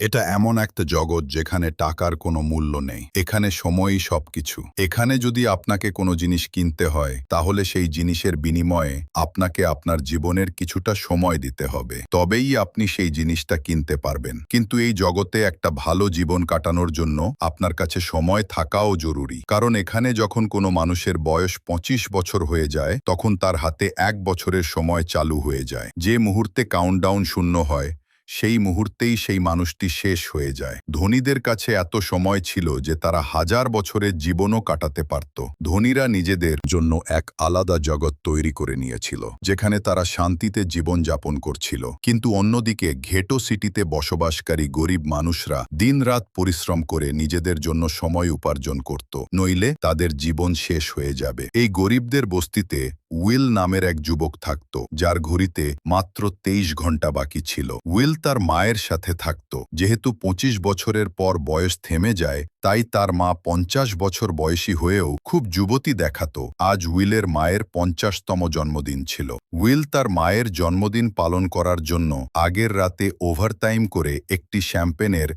এটা এমন একটা জগৎ যেখানে টাকার কোনো মূল্য নেই। এখানে সময়ই সবকিছু। এখানে যদি আপনাকে কোনো জিনিস কিনতে হয়, তাহলে সেই জিনিসের বিনিময়ে আপনাকে আপনার জীবনের কিছুটা সময় দিতে হবে। তবেই আপনি সেই জিনিসটা কিনতে পারবেন। কিন্তু এই জগতে একটা ভালো জীবন কাটানোর জন্য আপনার কাছে সময় থাকাও জরুরি। কারণ এখানে যখন কোনো মানুষের বয়স পঁচিশ বছর হয়ে যায়, তখন তার হাতে এক বছরের সময় চালু হয়ে যায়। যে মুহূর্তে কাউন্টডাউন শূন্য হয় সেই মুহূর্তেই সেই মানুষটি শেষ হয়ে যায়। ধনীদের কাছে এত সময় ছিল যে তারা হাজার বছরের জীবনও কাটাতে পারত। ধনীরা নিজেদের জন্য এক আলাদা জগৎ তৈরি করে নিয়েছিল, যেখানে তারা শান্তিতে জীবন যাপন করছিল। কিন্তু অন্যদিকে ঘেটো সিটিতে বসবাসকারী গরিব মানুষরা দিনরাত পরিশ্রম করে নিজেদের জন্য সময় উপার্জন করত, নইলে তাদের জীবন শেষ হয়ে যাবে। এই গরিবদের বস্তিতে উইল নামের এক যুবক থাকত, যার ঘড়িতে মাত্র তেইশ ঘণ্টা বাকি ছিল। উইল তার মায়ের সাথে থাকত। যেহেতু ২৫ বছরের পর বয়স থেমে যায়, তাই তার মা পঞ্চাশ বছর বয়সী হয়েও খুব যুবতী দেখাত। আজ উইলের মায়ের পঞ্চাশতম জন্মদিন ছিল। উইল তার মায়ের জন্মদিন পালন করার জন্য আগের রাতে ওভারটাইম করে একটি শ্যাম্পেনের